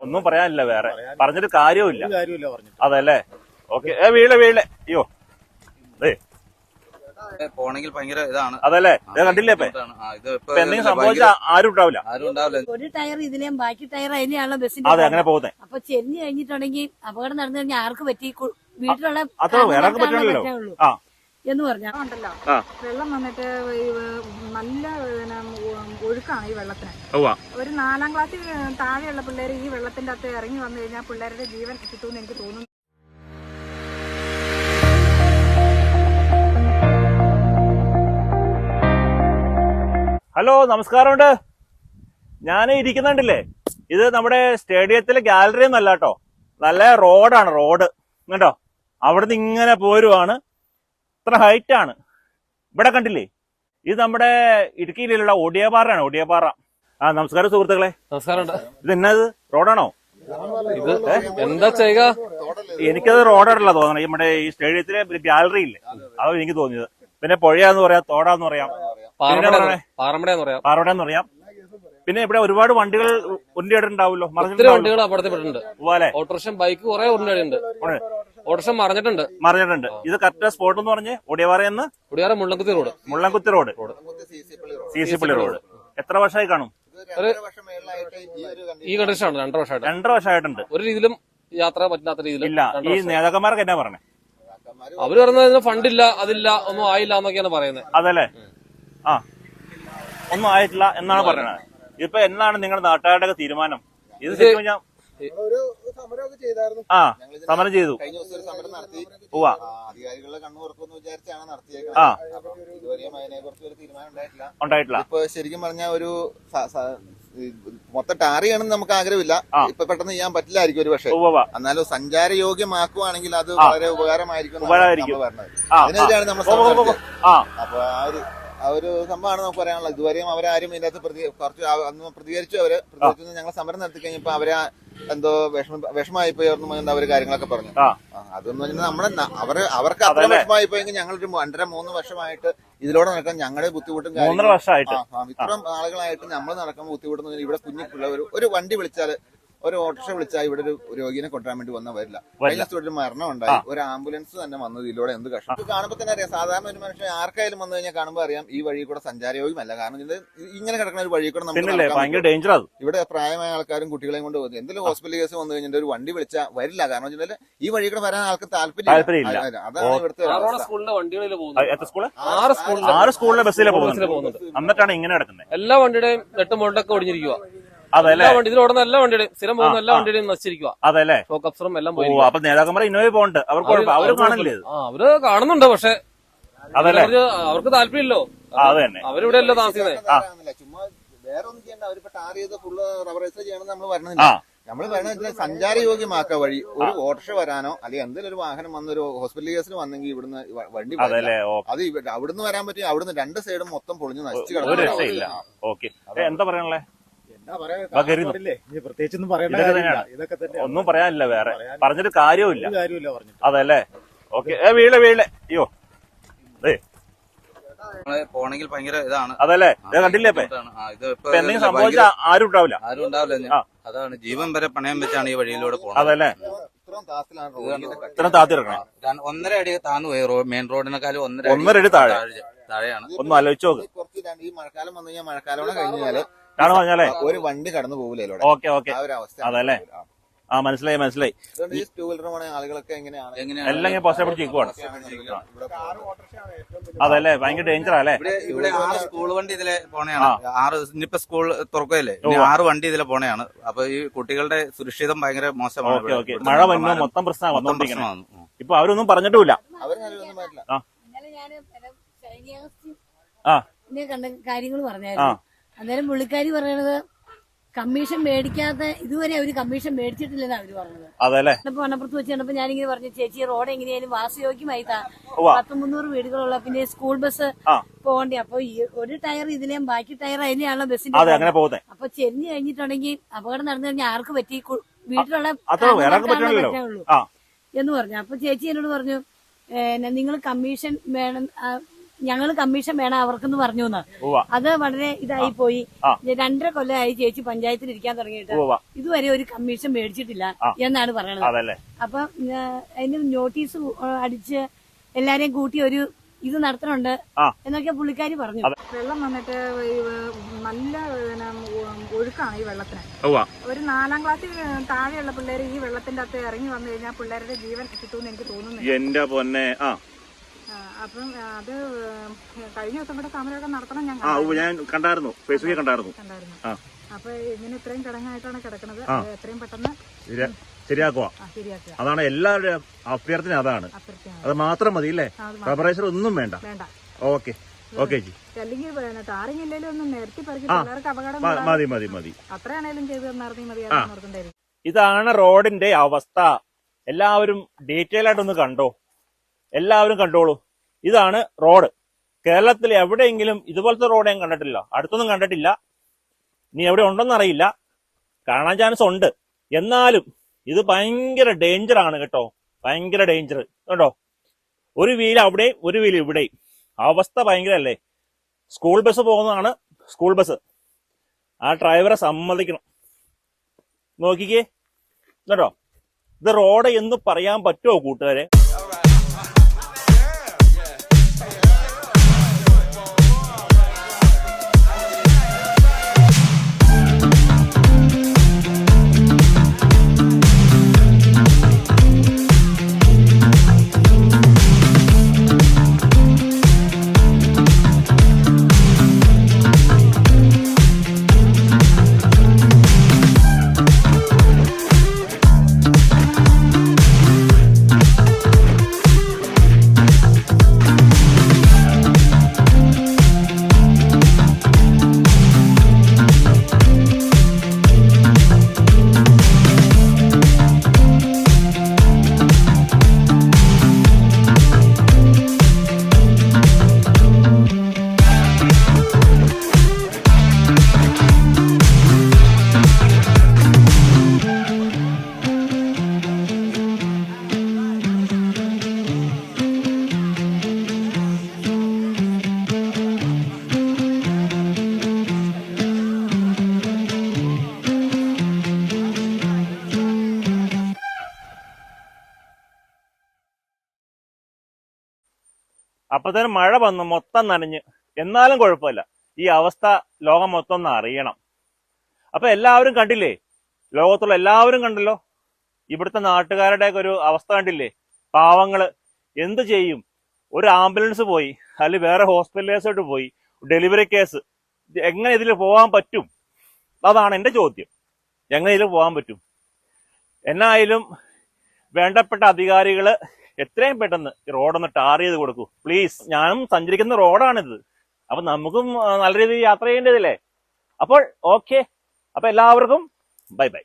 ഒന്നും പറയാനില്ല വേറെ. പറഞ്ഞിട്ട് കാര്യവുമില്ല. അതല്ലേ? ഓക്കെ ഏ വീളെ വീളെ അയ്യോ. പോണെങ്കിൽ ഭയങ്കര ഇതാണ്. അതല്ലേ? കണ്ടില്ലേ. ആ, എന്തെങ്കിലും സംഭവിച്ച ആരും ഉണ്ടാവില്ല. ആരും ഉണ്ടാവില്ല. ഒരു ടയർ ഇതിലെയും ബാക്കി ടയർ അതിനെയാണല്ലോ ബസ്സിന്റെ അതെ അങ്ങനെ പോകുന്നത് അപ്പൊ ചെരിഞ്ഞു കഴിഞ്ഞിട്ടുണ്ടെങ്കിൽ അപകടം നടന്നു കഴിഞ്ഞാൽ ആർക്ക് പറ്റി? വീട്ടിലുള്ള അത്ര എന്ന് പറഞ്ഞാൽ ഉണ്ടല്ലോ. വെള്ളം വന്നിട്ട് നല്ല ഒഴുക്കാണ് ഈ വെള്ളത്തിന്. ഒരു നാലാം ക്ലാസ്സിൽ താഴെയുള്ള പിള്ളേർ ഈ വെള്ളത്തിന്റെ അകത്ത് ഇറങ്ങി വന്നു കഴിഞ്ഞാൽ പിള്ളേരുടെ ജീവൻ കിട്ടുമെന്ന് എനിക്ക് തോന്നുന്നു. ഹലോ നമസ്കാരമുണ്ട്. ഞാൻ ഇരിക്കുന്നുണ്ടല്ലേ? ഇത് നമ്മുടെ സ്റ്റേഡിയത്തിലെ ഗാലറി ഒന്നല്ല കേട്ടോ. നല്ല റോഡാണ് റോഡ്. കേട്ടോ അവിടുന്ന് ഇങ്ങനെ പോരുവാണ്. ഇത്ര ഹൈറ്റ് ആണ്. ഇവിടെ കണ്ടില്ലേ? ഇത് നമ്മുടെ ഇടുക്കിയിലുള്ള ഒടിയപാറയാണ് ഒടിയപാറ ആ നമസ്കാരം സുഹൃത്തുക്കളെ. നമസ്കാരം. ഇത് എന്നത് റോഡാണോ? ഇത് എന്താ ചെയ്യുക? എനിക്കത് റോഡാണല്ലോ തോന്നണം നമ്മുടെ ഈ സ്റ്റേഡിയത്തിലെ ഗാലറി ഇല്ലേ? അതാണ് എനിക്ക് തോന്നിയത്. പിന്നെ പുഴയാന്ന് പറയാം തോടാന്ന് പറയാം. പാറമടയാന്ന് പറയാം. പിന്നെ ഇവിടെ ഒരുപാട് വണ്ടികൾ ഉരുണ്ടിയിട്ടുണ്ടാവുമല്ലോ വണ്ടികൾ അപകടത്തിൽപ്പെട്ടിട്ടുണ്ട് ഓട്ടോറിക്ഷൻ ബൈക്ക് കുറെ ഉരുണ്ടടിയുണ്ട് ഓട്ടോറിക്ഷൻ മറിഞ്ഞിട്ടുണ്ട്. മറിഞ്ഞിട്ടുണ്ട്. ഇത് കറക്റ്റ് സ്പോട്ട് എന്ന് പറഞ്ഞ് ഒടിയവാറയെന്ന് Odiyara Mullankuthi road. Mullankuthi road. C C പള്ളി റോഡ്. എത്ര വർഷമായി കാണും? ഈ കണ്ടീഷൻ കണ്ടീഷനാണ് രണ്ടര വർഷമായിട്ട്. രണ്ടര വർഷമായിട്ടുണ്ട്. ഒരു രീതിയിലും യാത്ര പറ്റാത്ത രീതിയിൽ ഇല്ല ഈ നേതാക്കന്മാർക്ക് എന്നാ പറഞ്ഞേ? അവർ പറയുന്നത് ഫണ്ടില്ല അതില്ല ഒന്നും ആയില്ല എന്നൊക്കെയാണ് പറയുന്നത്. അതല്ലേ? ആ. ഒന്നും ആയിട്ടില്ല എന്നാണ് പറയുന്നത്. ഇപ്പൊ എന്നാണ് നിങ്ങളുടെ നാട്ടുകാരുടെ തീരുമാനം? ഇത് ശരിക്കും ആ സമരം ചെയ്തു. ഉവ്വ. അധികാരികളുടെ കണ്ണു തുറക്കുമെന്ന് വിചാരിച്ചാണ് ആ. നടത്തിയേക്കുന്നത് അപ്പൊ ഇതുവരെയും അതിനെ ഒരു തീരുമാനം ഉണ്ടായിട്ടില്ല. ഉണ്ടായിട്ടില്ല. ഇപ്പൊ ശരിക്കും പറഞ്ഞ ഒരു സ- സ- ഈ മൊത്തം ടാർ ചെയ്യണമെന്ന് നമുക്ക് ആഗ്രഹമില്ല. ആ. ഇപ്പൊ പെട്ടെന്ന് ചെയ്യാൻ പറ്റില്ലായിരിക്കും ഒരു പക്ഷേ. ഉവ്വ. എന്നാലും സഞ്ചാരയോഗ്യമാക്കുവാണെങ്കിൽ അത് ആ. വളരെ ഉപകാരമായിരിക്കും ഉപകാരമായിരിക്കും. നമ്മൾ പറഞ്ഞത്. ആ, അതിനെതിരെയാണ് നമ്മൾ. ആ. അപ്പൊ ആ ഒരു ആ ഒരു സംഭവമാണ് നമുക്ക് പറയാനുള്ളത്. ഇതുവരെയും അവരാരും ഇതിനകത്ത് പ്രതി കുറച്ച് ആ- അന്ന് പ്രതികരിച്ചു. അവർ പ്രതികരിച്ചു. ഞങ്ങൾ സമരം നടത്തി കഴിഞ്ഞപ്പോ അവരെ ആ എന്തോ വിഷമ വിഷമായി പോയി അവർക്ക് അവർ കാര്യങ്ങളൊക്കെ പറഞ്ഞു. അതെന്ന് പറഞ്ഞാൽ നമ്മുടെ അവർ അവർക്ക് അത്ര? വിഷമായി പോയെങ്കിൽ ഞങ്ങൾ ഒരു രണ്ടര മൂന്ന് വർഷമായിട്ട് ഇതിലൂടെ നടക്കാൻ ഞങ്ങളുടെ ബുദ്ധിമുട്ടും മൂന്നര വർഷമായിട്ട്. ഇത്രയും ആളുകളായിട്ട് നമ്മൾ നടക്കുമ്പോൾ ബുദ്ധിമുട്ടുന്ന ഇവിടെ കുഞ്ഞു പിള്ളേർ ഒരു വണ്ടി വിളിച്ചാൽ ഒരു ഓട്ടോറിക്ഷ വിളിച്ചാൽ ഇവിടെ ഒരു രോഗിനെ കൊണ്ടുവരാൻ വേണ്ടി വന്നാൽ വരില്ല. കഴിഞ്ഞ ഒരു മരണം ഉണ്ടായി. ഒരു ആംബുലൻസ് തന്നെ വന്നത് ഇതിലൂടെ എന്ത് കഷ്ടം. ഇത് കാണുമ്പോൾ തന്നെ അറിയാം. സാധാരണ ഒരു മനുഷ്യൻ ആർക്കായാലും വന്നു കഴിഞ്ഞാൽ കാണുമ്പോൾ അറിയാം ഈ വഴി കൂടെ സഞ്ചാരയോഗ്യമല്ല. കാരണം ഇത് ഇങ്ങനെ കിടക്കുന്ന ഒരു വഴി കൂടെ നമുക്ക് ഇവിടെ പ്രായമായ ആൾക്കാരും കുട്ടികളെയും കൊണ്ട് പോകുന്നത്. എന്തെങ്കിലും ഹോസ്പിറ്റൽ കേസ് വന്നു കഴിഞ്ഞാൽ ഒരു വണ്ടി വിളിച്ചാൽ വരില്ല. കാരണം വെച്ചാൽ ഈ വഴി കൂടെ വരാൻ ആൾക്ക് താല്പര്യമില്ല. താല്പര്യമില്ല. അതാണ് ഇവിടുത്തെ ആറ് സ്കൂളിന്റെ ആറ് സ്കൂളിലെ ബസ്സിലെ ബസ്സിലെ പോകുന്നത്. എന്നിട്ടാണ് ഇങ്ങനെ കിടക്കുന്നത് എല്ലാ വണ്ടിയുടെയും നെട്ടും മുണ്ടൊക്കെ ഒടിഞ്ഞിരിക്കുക അതല്ലേ എല്ലാ വണ്ടിയുടെയും സ്ഥിരം പോകുന്ന ആ, എല്ലാ വണ്ടിയുടെയും നശിച്ചിരിക്കുക അതല്ലേ എല്ലാം ഓ പോയി അപ്പൊ നേതാക്കന്മാർ ഇന്നോവ അവർ കാണില്ലേ ആ അവർ കാണുന്നുണ്ട് പക്ഷെ അതല്ലേ അവർ അവർക്ക് താല്പര്യമില്ലോ. അവരിവിടെ അല്ലോ താമസിക്കുന്നത്. ചുമ്മാ വേറെ ഒന്നും ചെയ്യണ്ട അവരിപ്പോ ടാർ ചെയ്ത് ഫുള്ള് റബറൈസ് ചെയ്യണമെന്ന് നമ്മൾ നമ്മൾ പറയുന്നത് സഞ്ചാരയോഗ്യമാക്ക വഴി. ഒരു ഓട്ടോ വരാനോ അല്ലെങ്കിൽ എന്തെങ്കിലും ഒരു വാഹനം വന്ന ഒരു ഹോസ്പിറ്റൽ കേസിൽ വന്നെങ്കിൽ ഇവിടുന്ന് വണ്ടി അതല്ലേ അത് അവിടുന്ന് വരാൻ പറ്റും അവിടുന്ന് രണ്ട് സൈഡും മൊത്തം പൊളിഞ്ഞു നശിച്ചു. ഓക്കെ. എന്താ പറയാനുള്ളേ? പ്രത്യേകിച്ചൊന്നും ഇതൊക്കെ തന്നെയാണ്. ഇതൊക്കെ തന്നെ ഒന്നും പറയാനില്ല വേറെ. പറഞ്ഞിട്ട് കാര്യവുമില്ല. കാര്യമില്ല അതല്ലേ? ഓക്കെ. ഏ വീഴ വീളെ അയ്യോ. പോണെങ്കിൽ ഭയങ്കര ഇതാണ്. അതല്ലേ? കണ്ടില്ലേ എന്തെങ്കിലും സംഭവിച്ചാൽ ആരും ഉണ്ടാവില്ല. ആരും ഉണ്ടാവില്ല അതാണ്. ജീവൻ വരെ പണയം വെച്ചാണ് ഈ വഴിയിലൂടെ പോകുന്നത് അതല്ലേ? ഇത്രയും താത്തിറക്കണം ഒന്നര അടി താന്ന് പോയി റോഡ് മെയിൻ റോഡിനെക്കാളും ഒന്നര അടി ഒന്നര അടി താഴെ. താഴെ- താഴെയാണ്. ഒന്ന് ആലോചിച്ച് നോക്ക്. കുറച്ച് രണ്ട് ഈ മഴക്കാലം വന്നു കഴിഞ്ഞാൽ മഴക്കാലം കഴിഞ്ഞാൽ കാണു പറഞ്ഞാലേ ഒരു വണ്ടി കടന്നു പോകില്ല ഓക്കെ ഓക്കെ. ആ ഒരു അവസ്ഥ അതല്ലേ? ആ. മനസ്സിലായി മനസ്സിലായി. ടൂ വീലർ ആളുകളൊക്കെ എങ്ങനെയാണ്? എല്ലാം ഇങ്ങനെ പോസ്റ്റ് പിടിച്ച് നിൽക്കുവാണ്. അതല്ലേ? ഭയങ്കര ഡേഞ്ചർ അല്ലേ ഇവിടെ ആറ് സ്കൂൾ വണ്ടി ഇതിലെ പോണയാണ്. ആറ് ഇനിയിപ്പോ സ്കൂൾ തുറക്കുകയല്ലേ? ആറ് വണ്ടി ഇതിലെ പോണയാണ്. അപ്പൊ ഈ കുട്ടികളുടെ സുരക്ഷിതം ഭയങ്കര മോശമാണ് ഓക്കെ ഇവിടെ. ഓക്കെ. മഴ വന്നു മൊത്തം പ്രശ്നമാണ് മൊത്തം വന്നോണ്ടിരിക്കുന്നത് ഇപ്പൊ അവരൊന്നും പറഞ്ഞിട്ടില്ല. ആ. കണ്ട കാര്യങ്ങൾ പറഞ്ഞായിരുന്നു. അന്നേരം പുള്ളിക്കാരി പറയണത് കമ്മീഷൻ മേടിക്കാത്ത ഇതുവരെ അവർ കമ്മീഷൻ മേടിച്ചിട്ടില്ലെന്ന് അവർ പറഞ്ഞത്. അതല്ലേ? അപ്പൊ വണ്ണപ്പുറത്ത് വെച്ച് കണ്ടപ്പോ ഞാനിങ്ങനെ പറഞ്ഞു ചേച്ചി റോഡ് എങ്ങനെയായാലും വാസയോഗ്യമായി. പത്ത് മുന്നൂറ് വീടുകളുള്ള പിന്നെ സ്കൂൾ ബസ്. പോകണ്ടേ. അപ്പൊ ഈ ഒരു ടയർ ഇതിലെയും ബാക്കി ടയർ അതിനെയാണല്ലോ ബസ്സിന്റെ അപ്പൊ ചെരിഞ്ഞു കഴിഞ്ഞിട്ടുണ്ടെങ്കിൽ അപകടം നടന്നു കഴിഞ്ഞാൽ ആർക്ക് പറ്റി? വീട്ടിലുള്ള പറ്റുള്ളൂ എന്ന് പറഞ്ഞു. അപ്പൊ ചേച്ചി എന്നോട് പറഞ്ഞു നിങ്ങൾ കമ്മീഷൻ വേണം ഞങ്ങൾ കമ്മീഷൻ വേണം അവർക്കെന്ന് പറഞ്ഞു എന്ന് അത് വളരെ ഇതായി പോയി. രണ്ടര കൊല്ലമായി ചേച്ചി പഞ്ചായത്തിൽ ഇരിക്കാൻ തുടങ്ങിയിട്ട്. ഇതുവരെ ഒരു കമ്മീഷൻ മേടിച്ചിട്ടില്ല എന്നാണ് പറയണത്. അപ്പൊ അതിന് നോട്ടീസ് അടിച്ച് എല്ലാരെയും കൂട്ടി ഒരു ഇത് നടത്തണുണ്ട്. എന്നൊക്കെ പുള്ളിക്കാരി പറഞ്ഞു. വെള്ളം വന്നിട്ട് നല്ല ഒഴുക്കാണ് ഈ വെള്ളത്തിന്. ഒരു നാലാം ക്ലാസ്സിൽ താഴെയുള്ള പിള്ളേർ ഈ വെള്ളത്തിന്റെ അകത്ത് ഇറങ്ങി വന്നു കഴിഞ്ഞാൽ പിള്ളേരുടെ ജീവൻ കിട്ടുമെന്ന് എനിക്ക് തോന്നുന്നു എന്റെ പൊന്നെ. അപ്പം അത് കഴിഞ്ഞ ദിവസം കൂടെ സമരമൊക്കെ നടത്തണം ഞാൻ ആ ഞാൻ കണ്ടായിരുന്നു. ഫേസ്ബുക്കിൽ കണ്ടായിരുന്നു. കണ്ടായിരുന്നു. ആ. അപ്പൊ ഇങ്ങനെ ഇത്രയും കിടങ്ങായിട്ടാണ് കിടക്കുന്നത്. എത്രയും പെട്ടെന്ന് ശരിയാ- ശരിയാക്കുക. അതാണ് എല്ലാവരുടെയും അഭ്യർത്ഥന അതാണ്. അത് മാത്രം മതി അല്ലേ? അത് ഒന്നും വേണ്ട. വേണ്ട. ഓക്കെ ഓക്കെ ജി അല്ലെങ്കിൽ പിന്നെ ടാറിങ് ഇല്ലെങ്കിലും ഒന്ന് നിരത്തി പറിച്ച് പിള്ളേർക്ക് അപകടം മതി മതി മതി. അത്രയാണേലും ചെയ്തു ഓർക്കണ്ടായിരുന്നു ഇതാണ് റോഡിന്റെ അവസ്ഥ. എല്ലാവരും ഡീറ്റെയിൽ ആയിട്ടൊന്ന് കണ്ടോ? എല്ലാവരും കണ്ടോളൂ. ഇതാണ് റോഡ്. കേരളത്തിൽ എവിടെയെങ്കിലും ഇതുപോലത്തെ റോഡ് ഞാൻ കണ്ടിട്ടില്ല. അടുത്തൊന്നും കണ്ടിട്ടില്ല. ഇനി എവിടെ ഉണ്ടെന്ന് അറിയില്ല. കാണാൻ ചാൻസ് ഉണ്ട്. എന്നാലും ഇത് ഭയങ്കര ഡേഞ്ചർ ആണ് കേട്ടോ. ഭയങ്കര ഡേഞ്ചർ കേട്ടോ ഒരു വീൽ അവിടെയും ഒരു വീൽ ഇവിടെയും അവസ്ഥ ഭയങ്കര അല്ലേ സ്കൂൾ ബസ് പോകുന്നതാണ് സ്കൂൾ ബസ് ആ ഡ്രൈവറെ സമ്മതിക്കണം. നോക്കിക്കേ. കേട്ടോ ഇത് റോഡ് എന്ന് പറയാൻ പറ്റുമോ കൂട്ടുകാരെ? അപ്പത്തേനും മഴ വന്ന് മൊത്തം നനഞ്ഞ്. എന്നാലും കുഴപ്പമില്ല. ഈ അവസ്ഥ ലോകം മൊത്തം ഒന്ന് അറിയണം. അപ്പൊ എല്ലാവരും കണ്ടില്ലേ? ലോകത്തുള്ള എല്ലാവരും കണ്ടല്ലോ? ഇവിടുത്തെ നാട്ടുകാരുടെ ഒരു അവസ്ഥ കണ്ടില്ലേ? പാവങ്ങൾ എന്ത് ചെയ്യും? ഒരു ആംബുലൻസ് പോയി അല്ലെങ്കിൽ വേറെ ഹോസ്പിറ്റലേഴ്സോട്ട് പോയി ഡെലിവറി കേസ്. എങ്ങനെ ഇതിൽ പോകാൻ പറ്റും? അതാണ് എന്റെ ചോദ്യം. എങ്ങനെ ഇതിൽ പോകാൻ പറ്റും? എന്നായാലും വേണ്ടപ്പെട്ട അധികാരികൾ എത്രയും പെട്ടെന്ന് ഈ റോഡൊന്ന് ടാർ ചെയ്ത് കൊടുക്കൂ. പ്ലീസ് ഞാനും സഞ്ചരിക്കുന്ന റോഡാണിത് അപ്പൊ നമുക്കും നല്ല രീതിയിൽ യാത്ര ചെയ്യേണ്ടതില്ലേ? അപ്പോൾ ഓക്കെ അപ്പൊ എല്ലാവർക്കും ബൈ ബൈ